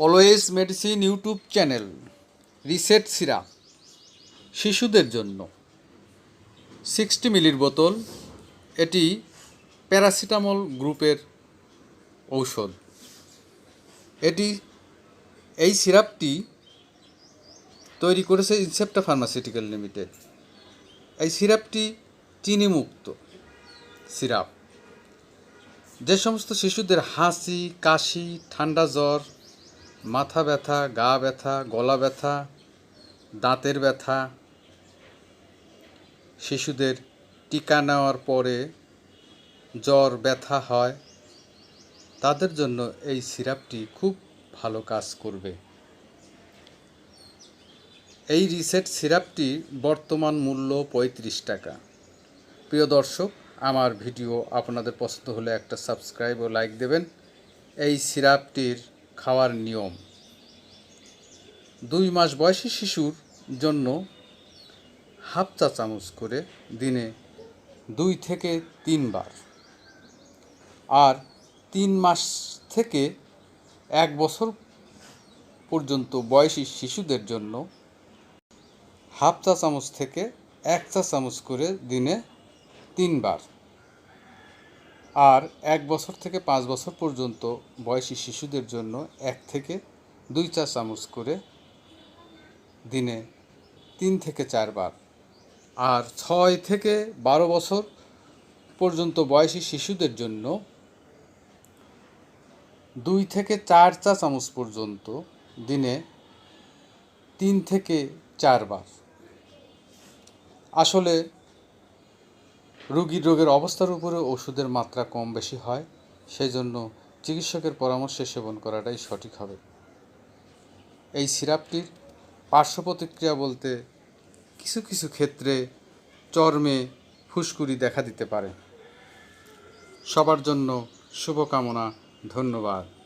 Always medicine YouTube channel, reset syrup শিশুদের জন্য। Sixty মিলির বোতল, এটি প্যারাসিটামল গ্রুপের ঔষধ। এটি, এই সিরাপটি তৈরি করেছে ইনসেপ্টা ফার্মাসিউটিক্যাল লিমিটেড। এই সিরাপটি চিনিমুক্ত সিরাপ। যে সমস্ত শিশুদের হাসি, কাশি, ঠান্ডা জ্বর মাথা ব্যথা, গা ব্যথা, গলা ব্যথা, দাঁতের ব্যথা। শিশুদের টিকা নেওয়ার পরে জ্বর, ব্যথা হয়। তাদের জন্য এই সিরাপটি খুব ভালো কাজ করবে। এই রিসেট সিরাপটি বর্তমান মূল্য পঁয়ত্রিশ টাকা। প্রিয় দর্শক, আমার ভিডিও আপনাদের পছন্দ হলে একটা সাবস্ক্রাইব ও লাইক দেবেন। এই সিরাপটির খাওয়ার নিয়ম। দুই মাস বয়সী শিশুর জন্য হাফ চা চামচ করে দিনে দুই থেকে তিনবার আর তিন মাস থেকে এক বছর পর্যন্ত বয়সী শিশুদের জন্য হাফ চা চামচ থেকে এক চা চামচ করে দিনে তিনবার আর এক বছর থেকে পাঁচ বছর পর্যন্ত বয়সী শিশুদের জন্য এক থেকে দুই চা চামচ করে দিনে তিন থেকে চারবার। আর ছয় থেকে বারো বছর পর্যন্ত বয়সী শিশুদের জন্য দুই থেকে চার চা চামচ পর্যন্ত দিনে তিন থেকে চারবার। আসলে রোগীর রোগের অবস্থার উপরে ওষুধের মাত্রা কম বেশি হয় সেই জন্য চিকিৎসকের পরামর্শে সেবন করাটাই সঠিক হবে। এই সিরাপটির পার্শ্ব প্রতিক্রিয়া বলতে কিছু কিছু ক্ষেত্রে চর্মে ফুসকুড়ি দেখা দিতে পারে। সবার জন্য শুভকামনা, ধন্যবাদ।